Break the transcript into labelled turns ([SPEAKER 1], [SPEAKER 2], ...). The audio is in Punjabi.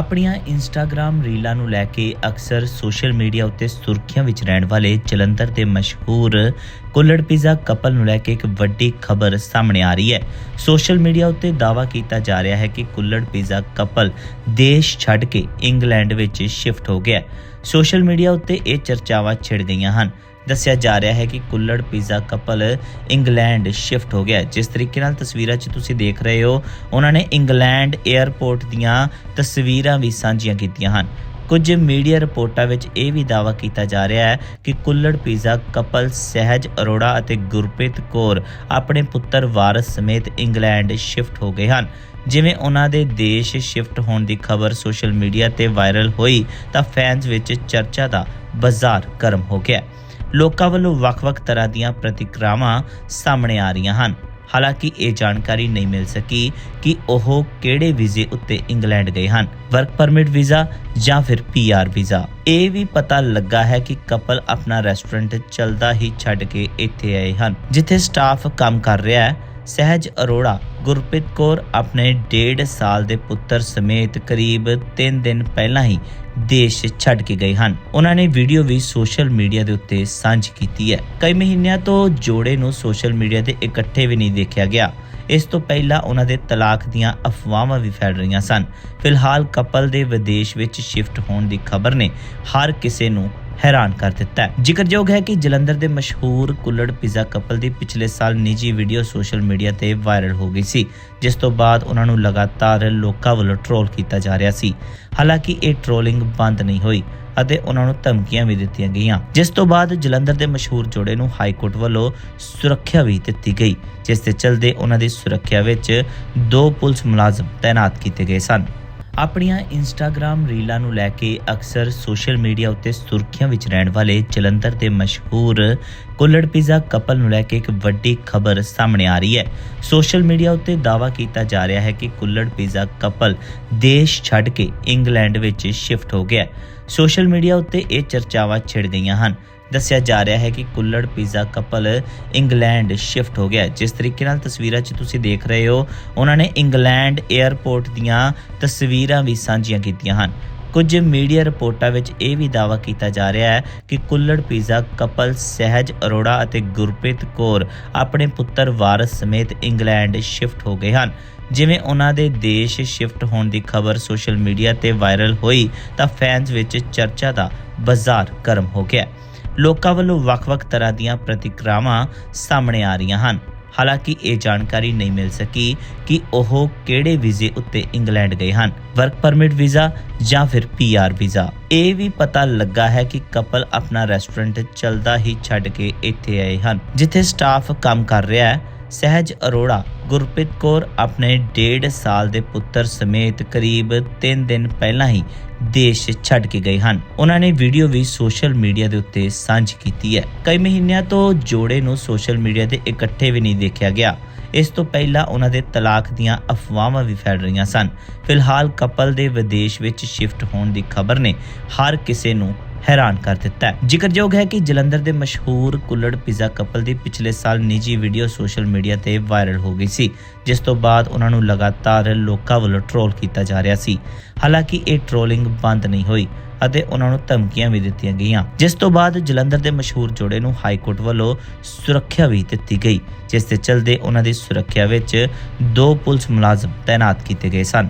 [SPEAKER 1] ਆਪਣੀਆਂ ਇੰਸਟਾਗ੍ਰam ਰੀਲਾਂ ਨੂੰ ਲੈ ਕੇ ਅਕਸਰ ਸੋਸ਼ਲ ਮੀਡੀਆ ਉੱਤੇ ਸੁਰਖੀਆਂ ਵਿੱਚ ਰਹਿਣ ਵਾਲੇ ਜਲੰਧਰ ਦੇ ਮਸ਼ਹੂਰ ਕੁੱਲੜ ਪੀਜ਼ਾ ਕਪਲ ਨੂੰ ਲੈ ਕੇ ਇੱਕ ਵੱਡੀ ਖਬਰ ਸਾਹਮਣੇ ਆ ਰਹੀ ਹੈ। ਸੋਸ਼ਲ ਮੀਡੀਆ ਉੱਤੇ ਦਾਅਵਾ ਕੀਤਾ ਜਾ ਰਿਹਾ ਹੈ ਕਿ ਕੁੱਲੜ ਪੀਜ਼ਾ ਕਪਲ ਦੇਸ਼ ਛੱਡ ਕੇ ਇੰਗਲੈਂਡ ਵਿੱਚ ਸ਼ਿਫਟ ਹੋ ਗਿਆ ਸੋਸ਼ਲ ਮੀਡੀਆ ਉੱਤੇ ਇਹ ਚਰਚਾਵਾਂ ਛਿੜ ਗਈਆਂ ਹਨ। ਦੱਸਿਆ ਜਾ ਰਿਹਾ ਹੈ ਕਿ Kulhad pizza couple England shift ਹੋ ਗਿਆ ਜਿਸ ਤਰੀਕੇ ਨਾਲ ਤਸਵੀਰਾਂ 'ਚ ਤੁਸੀਂ ਦੇਖ ਰਹੇ ਹੋ, ਉਹਨਾਂ ਨੇ ਇੰਗਲੈਂਡ 에ਅਰਪੋਰਟ ਦੀਆਂ ਤਸਵੀਰਾਂ ਵੀ ਸਾਂਝੀਆਂ ਕੀਤੀਆਂ ਹਨ। ਕੁਝ ਮੀਡੀਆ ਰਿਪੋਰਟਾਂ ਵਿੱਚ ਇਹ ਵੀ ਦਾਅਵਾ ਕੀਤਾ ਜਾ ਰਿਹਾ ਹੈ ਕਿ ਕੁੱਲੜ ਪੀਜ਼ਾ ਕਪਲ ਸਹਿਜ ਅਰੋੜਾ ਅਤੇ ਗੁਰਪ੍ਰੀਤ ਕੌਰ ਆਪਣੇ ਪੁੱਤਰ ਵਾਰਸ ਸਮੇਤ ਇੰਗਲੈਂਡ ਸ਼ਿਫਟ ਹੋ ਗਏ ਹਨ। ਜਿਵੇਂ ਉਹਨਾਂ ਦੇ ਦੇਸ਼ ਸ਼ਿਫਟ ਹੋਣ ਦੀ ਖਬਰ ਸੋਸ਼ਲ ਮੀਡੀਆ ਤੇ ਵਾਇਰਲ ਹੋਈ, ਤਾਂ ਫੈਨਸ ਵਿੱਚ ਚਰਚਾ ਦਾ ਬਾਜ਼ਾਰ ਗਰਮ ਹੋ ਗਿਆ ਲੋਕਾਂ ਵੱਲੋਂ ਵੱਖ-ਵੱਖ ਤਰ੍ਹਾਂ ਦੀਆਂ ਪ੍ਰਤੀਕ੍ਰਿਆਵਾਂ ਸਾਹਮਣੇ ਆ ਰਹੀਆਂ ਹਨ। ਹਾਲਾਂਕਿ ਇਹ ਜਾਣਕਾਰੀ ਨਹੀਂ ਮਿਲ ਸਕੀ ਕਿ ਉਹ ਕਿਹੜੇ ਵੀਜ਼ੇ ਉੱਤੇ ਇੰਗਲੈਂਡ ਗਏ ਹਨ, ਵਰਕ ਪਰਮਿਟ ਵੀਜ਼ਾ ਜਾਂ ਫਿਰ ਪੀਆਰ ਵੀਜ਼ਾ। ਇਹ ਵੀ ਪਤਾ ਲੱਗਾ ਹੈ ਕਿ ਕਪਲ ਆਪਣਾ ਰੈਸਟੋਰੈਂਟ ਚਲਦਾ ਹੀ ਛੱਡ ਕੇ ਇੱਥੇ ਆਏ ਹਨ, ਜਿੱਥੇ ਸਟਾਫ ਕੰਮ ਕਰ ਰਿਹਾ ਹੈ। ਸਹਿਜ ਅਰੋੜਾ ਗੁਰਪ੍ਰੀਤ ਕੌਰ ਆਪਣੇ 1.5 ਸਾਲ ਦੇ ਪੁੱਤਰ ਸਮੇਤ ਕਰੀਬ 3 ਦਿਨ ਪਹਿਲਾਂ ਹੀ ਦੇਸ਼ ਛੱਡ ਕੇ ਗਏ ਹਨ। ਉਹਨਾਂ ਨੇ ਵੀਡੀਓ ਵੀ ਸੋਸ਼ਲ ਮੀਡੀਆ ਦੇ ਉੱਤੇ ਸਾਂਝੀ ਕੀਤੀ ਹੈ। ਕਈ ਮਹੀਨਿਆਂ ਤੋਂ ਜੋੜੇ ਨੂੰ ਸੋਸ਼ਲ ਮੀਡੀਆ ਤੇ ਇਕੱਠੇ ਵੀ ਨਹੀਂ ਦੇਖਿਆ ਗਿਆ। ਇਸ ਤੋਂ ਪਹਿਲਾਂ ਉਹਨਾਂ ਦੇ ਤਲਾਕ ਦੀਆਂ ਅਫਵਾਹਾਂ ਵੀ ਫੈਲ ਰਹੀਆਂ ਸਨ। ਫਿਲਹਾਲ ਕਪਲ ਦੇ ਵਿਦੇਸ਼ ਵਿੱਚ ਸ਼ਿਫਟ ਹੋਣ ਦੀ ਖਬਰ ਨੇ ਹਰ ਕਿਸੇ ਨੂੰ ਹੈਰਾਨ ਕਰ ਦਿੱਤਾ ਹੈ। ਜ਼ਿਕਰਯੋਗ ਹੈ ਕਿ ਜਲੰਧਰ ਦੇ ਮਸ਼ਹੂਰ ਕੁੱਲੜ ਪੀਜ਼ਾ ਕਪਲ ਦੀ ਪਿਛਲੇ ਸਾਲ ਨਿੱਜੀ ਵੀਡੀਓ ਸੋਸ਼ਲ ਮੀਡੀਆ ਤੇ ਵਾਇਰਲ ਹੋ ਗਈ ਸੀ, ਜਿਸ ਤੋਂ ਬਾਅਦ ਉਹਨਾਂ ਨੂੰ ਲਗਾਤਾਰ ਲੋਕਾਂ ਵੱਲੋਂ ਟ੍ਰੋਲ ਕੀਤਾ ਜਾ ਰਿਹਾ ਸੀ। ਹਾਲਾਂਕਿ ਇਹ ਟ੍ਰੋਲਿੰਗ ਬੰਦ ਨਹੀਂ ਹੋਈ ਅਤੇ ਉਹਨਾਂ ਨੂੰ ਧਮਕੀਆਂ ਵੀ ਦਿੱਤੀਆਂ ਗਈਆਂ। ਜਿਸ ਤੋਂ ਬਾਅਦ ਜਲੰਧਰ ਦੇ ਮਸ਼ਹੂਰ ਜੋੜੇ ਨੂੰ ਹਾਈ ਕੋਰਟ ਵੱਲੋਂ ਸੁਰੱਖਿਆ ਵੀ ਦਿੱਤੀ ਗਈ, ਜਿਸ ਦੇ ਚਲਦੇ ਉਹਨਾਂ ਦੀ ਸੁਰੱਖਿਆ ਵਿੱਚ ਦੋ ਪੁਲਿਸ ਮੁਲਾਜ਼ਮ ਤਾਇਨਾਤ ਕੀਤੇ ਗਏ ਸਨ। ਆਪਣੀਆਂ ਇੰਸਟਾਗ੍ਰam ਰੀਲਾਂ ਨੂੰ ਲੈ ਕੇ ਅਕਸਰ ਸੋਸ਼ਲ ਮੀਡੀਆ ਉੱਤੇ ਸੁਰਖੀਆਂ ਵਿੱਚ ਰਹਿਣ ਵਾਲੇ ਜਲੰਧਰ ਦੇ ਮਸ਼ਹੂਰ ਕੁੱਲੜ ਪੀਜ਼ਾ ਕਪਲ ਨੂੰ ਲੈ ਕੇ ਇੱਕ ਵੱਡੀ ਖਬਰ ਸਾਹਮਣੇ ਆ ਰਹੀ ਹੈ। ਸੋਸ਼ਲ ਮੀਡੀਆ ਉੱਤੇ ਦਾਅਵਾ ਕੀਤਾ ਜਾ ਰਿਹਾ ਹੈ ਕਿ ਕੁੱਲੜ ਪੀਜ਼ਾ ਕਪਲ ਦੇਸ਼ ਛੱਡ ਕੇ ਇੰਗਲੈਂਡ ਵਿੱਚ ਸ਼ਿਫਟ ਹੋ ਗਿਆ ਸੋਸ਼ਲ ਮੀਡੀਆ ਉੱਤੇ ਇਹ ਚਰਚਾਵਾਂ ਛਿੜ ਗਈਆਂ ਹਨ। ਦੱਸਿਆ ਜਾ ਰਿਹਾ ਹੈ ਕਿ Kulhad pizza couple England shift ਹੋ ਗਿਆ ਜਿਸ ਤਰੀਕੇ ਨਾਲ ਤਸਵੀਰਾਂ 'ਚ ਤੁਸੀਂ ਦੇਖ ਰਹੇ ਹੋ, ਉਹਨਾਂ ਨੇ ਇੰਗਲੈਂਡ 에ਅਰਪੋਰਟ ਦੀਆਂ ਤਸਵੀਰਾਂ ਵੀ ਸਾਂਝੀਆਂ ਕੀਤੀਆਂ ਹਨ। ਕੁਝ ਮੀਡੀਆ ਰਿਪੋਰਟਾਂ ਵਿੱਚ ਇਹ ਵੀ ਦਾਅਵਾ ਕੀਤਾ ਜਾ ਰਿਹਾ ਹੈ ਕਿ ਕੁੱਲੜ ਪੀਜ਼ਾ ਕਪਲ ਸਹਿਜ ਅਰੋੜਾ ਅਤੇ ਗੁਰਪ੍ਰੀਤ ਕੌਰ ਆਪਣੇ ਪੁੱਤਰ ਵਾਰਸ ਸਮੇਤ ਇੰਗਲੈਂਡ ਸ਼ਿਫਟ ਹੋ ਗਏ ਹਨ। ਜਿਵੇਂ ਉਹਨਾਂ ਦੇ ਦੇਸ਼ ਸ਼ਿਫਟ ਹੋਣ ਦੀ ਖਬਰ ਸੋਸ਼ਲ ਮੀਡੀਆ ਤੇ ਵਾਇਰਲ ਹੋਈ, ਤਾਂ ਫੈਨਸ ਵਿੱਚ ਚਰਚਾ ਦਾ ਬਾਜ਼ਾਰ ਗਰਮ ਹੋ ਗਿਆ ਲੋਕਾਂ ਵੱਲੋਂ ਵੱਖ-ਵੱਖ ਤਰ੍ਹਾਂ ਦੀਆਂ ਪ੍ਰਤੀਕ੍ਰਿਆਵਾਂ ਸਾਹਮਣੇ ਆ ਰਹੀਆਂ ਹਨ। ਹਾਲਾਂਕਿ ਇਹ ਜਾਣਕਾਰੀ ਨਹੀਂ ਮਿਲ ਸਕੀ ਕਿ ਉਹ ਕਿਹੜੇ ਵੀਜ਼ੇ ਉੱਤੇ ਇੰਗਲੈਂਡ ਗਏ ਹਨ। ਵਰਕ ਪਰਮਿਟ ਵੀਜ਼ਾ ਜਾਂ ਫਿਰ ਪੀਆਰ ਵੀਜ਼ਾ। ਇਹ ਵੀ ਪਤਾ ਲੱਗਾ ਹੈ ਕਿ ਕਪਲ ਆਪਣਾ ਰੈਸਟੋਰੈਂਟ ਚਲਦਾ ਹੀ ਛੱਡ ਕੇ ਇੱਥੇ ਆਏ ਹਨ, ਜਿੱਥੇ ਸਟਾਫ ਕੰਮ ਕਰ ਰਿਹਾ ਹੈ। ਸਹਿਜ ਅਰੋੜਾ ਗੁਰਪ੍ਰੀਤ ਕੌਰ ਆਪਣੇ 1.5 ਸਾਲ ਦੇ ਪੁੱਤਰ ਸਮੇਤ ਕਰੀਬ 3 ਦਿਨ ਪਹਿਲਾਂ ਹੀ ਦੇਸ਼ ਛੱਡ ਕੇ ਗਏ ਹਨ। ਉਹਨਾਂ ਨੇ ਵੀਡੀਓ ਵੀ ਸੋਸ਼ਲ ਮੀਡੀਆ ਦੇ ਉੱਤੇ ਸਾਂਝੀ ਕੀਤੀ ਹੈ। ਕਈ ਮਹੀਨਿਆਂ ਤੋਂ ਜੋੜੇ ਨੂੰ ਸੋਸ਼ਲ ਮੀਡੀਆ ਤੇ ਇਕੱਠੇ ਵੀ ਨਹੀਂ ਦੇਖਿਆ ਗਿਆ। ਇਸ ਤੋਂ ਪਹਿਲਾਂ ਉਹਨਾਂ ਦੇ ਤਲਾਕ ਦੀਆਂ ਅਫਵਾਹਾਂ ਵੀ ਫੈਲ ਰਹੀਆਂ ਸਨ। ਫਿਲਹਾਲ ਕਪਲ ਦੇ ਵਿਦੇਸ਼ ਵਿੱਚ ਸ਼ਿਫਟ ਹੋਣ ਦੀ ਖਬਰ ਨੇ ਹਰ ਕਿਸੇ ਨੂੰ ਹੈਰਾਨ ਕਰ ਦਿੱਤਾ ਜ਼ਿਕਰਯੋਗ ਹੈ ਕਿ ਜਲੰਧਰ ਦੇ ਮਸ਼ਹੂਰ ਕੁੱਲੜ ਪੀਜ਼ਾ ਕਪਲ ਦੀ ਪਿਛਲੇ ਸਾਲ ਨਿੱਜੀ ਵੀਡੀਓ ਸੋਸ਼ਲ ਮੀਡੀਆ ਤੇ ਵਾਇਰਲ ਹੋ ਗਈ ਸੀ, ਜਿਸ ਤੋਂ ਬਾਅਦ ਉਹਨਾਂ ਨੂੰ ਲਗਾਤਾਰ ਲੋਕਾਂ ਵੱਲੋਂ ਟ੍ਰੋਲ ਕੀਤਾ ਜਾ ਰਿਹਾ ਸੀ। ਹਾਲਾਂਕਿ ਇਹ ਟ੍ਰੋਲਿੰਗ ਬੰਦ ਨਹੀਂ ਹੋਈ ਅਤੇ ਉਹਨਾਂ ਨੂੰ ਧਮਕੀਆਂ ਵੀ ਦਿੱਤੀਆਂ ਗਈਆਂ। ਜਿਸ ਤੋਂ ਬਾਅਦ ਜਲੰਧਰ ਦੇ ਮਸ਼ਹੂਰ ਜੋੜੇ ਨੂੰ ਹਾਈ ਕੋਰਟ ਵੱਲੋਂ ਸੁਰੱਖਿਆ ਵੀ ਦਿੱਤੀ ਗਈ, ਜਿਸ ਦੇ ਚਲਦੇ ਉਹਨਾਂ ਦੀ ਸੁਰੱਖਿਆ ਵਿੱਚ ਦੋ ਪੁਲਿਸ ਮੁਲਾਜ਼ਮ ਤਾਇਨਾਤ ਕੀਤੇ ਗਏ ਸਨ।